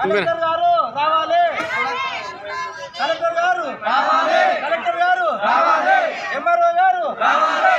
Collector గారు రావాలి. Collector గారు రావాలి. కలెక్టర్ గారు రావాలి. ఎంఆర్ఓ గారు రావాలి.